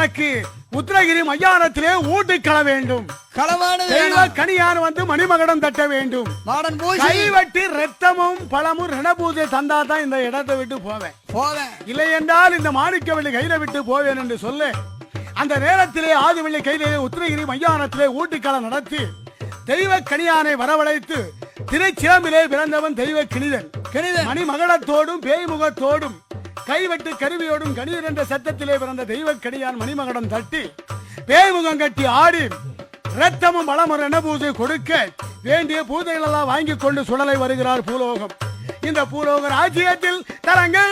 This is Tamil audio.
எனக்கு உத்தரகிரி மையானத்திலே ஊட்டுக்கள வேண்டும். களவானது தெய்வ வேணும். கனியான் வந்து மணிமகடம் தட்ட வேண்டும். கைவட்டி ரத்தமும் பழமும் ரணபூஜை தந்தா தான் இந்த இடத்தை விட்டு போவேன். போவேன். இல்லை என்றால் இந்த மாணிக்கவள்ளி கையில விட்டு போவேன் என்று சொல்லு. அந்த நேரத்திலே ஆதிவள்ளி கையிலே உத்திரகிரி மையானத்திலே ஊட்டுக்களம் நடத்தி தெய்வ கனியானை வரவழைத்து திருச்சிலம்பிலே பிறந்தவன் தெய்வ கிணிதன். கிணிதன். மணிமகடத்தோடும் பேய்முகத்தோடும் கைவெட்டு கருவியோடும் கணீர் என்ற சத்தத்திலே பிறந்த தெய்வ கடியான் மணிமகடம் தட்டி பேய்முகம் கட்டி ஆடி ரத்தமும் பலமும் என பூஜை கொடுக்க வேண்டிய பூஜைகள் எல்லாம் வாங்கி கொண்டு சுடலை வருகிறார் பூலோகம். இந்த பூலோக ராஜ்யத்தில் தரங்கள்